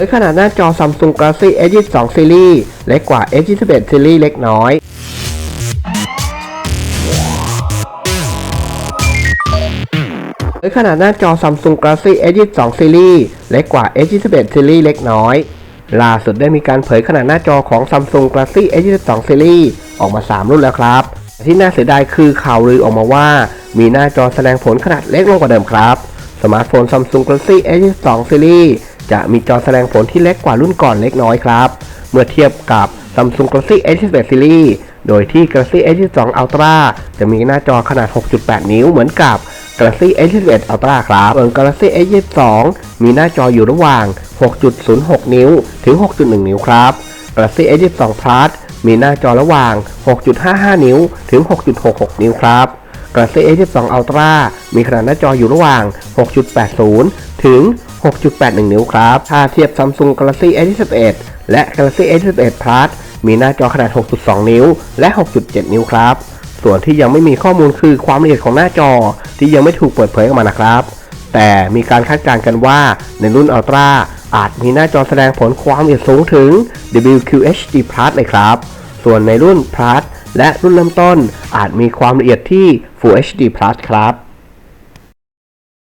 โดยขนาดหน้าจอ Samsung Galaxy S22 Series เล็กกว่า S21 Series เล็กน้อย โดยขนาดหน้าจอ Samsung Galaxy S22 Series เล็กกว่า S21 Series เล็กน้อย ล่าสุดได้มีการเผยขนาดหน้าจอของ Samsung Galaxy S22 Series ออกมา 3 รุ่นแล้วครับ ที่น่าเสียดายคือข่าวลือออกมาว่า มีหน้าจอแสดงผลขนาดเล็กลงกว่าเดิมครับ สมาร์ทโฟน Samsung Galaxy S22 Series จะมีจอแสดงผลที่เล็กกว่ารุ่นก่อนเล็กน้อยครับ เมื่อเทียบกับ Samsung Galaxy S21 Series โดยที่ Galaxy S22 Ultra จะมีหน้าจอขนาด 6.8 นิ้วเหมือนกับ Galaxy S21 Ultra ครับส่วน Galaxy S22 มีหน้าจออยู่ระหว่าง 6.06 นิ้ว ถึง 6.1 นิ้วครับ Galaxy S22 Plus มีหน้าจอระหว่าง 6.55 นิ้ว ถึง 6.66 นิ้วครับ Galaxy S22 Ultra มีขนาดหน้าจออยู่ระหว่าง 6.80 ถึง 6.81 นิ้วครับ ถ้าเทียบ Samsung Galaxy S21 และ Galaxy S21 Plus มีหน้าจอขนาด 6.2 นิ้ว และ 6.7 นิ้วครับ ส่วนที่ยังไม่มีข้อมูลคือความละเอียดของหน้าจอที่ยังไม่ถูกเปิดเผยออกมานะครับ แต่มีการคาดการณ์กันว่าในรุ่น Ultra อาจมีหน้าจอแสดงผลความละเอียดสูงถึง WQHD Plus เลยครับ ส่วนในรุ่น Plus และรุ่นเริ่มต้นอาจมีความละเอียดที่ Full HD Plus ครับ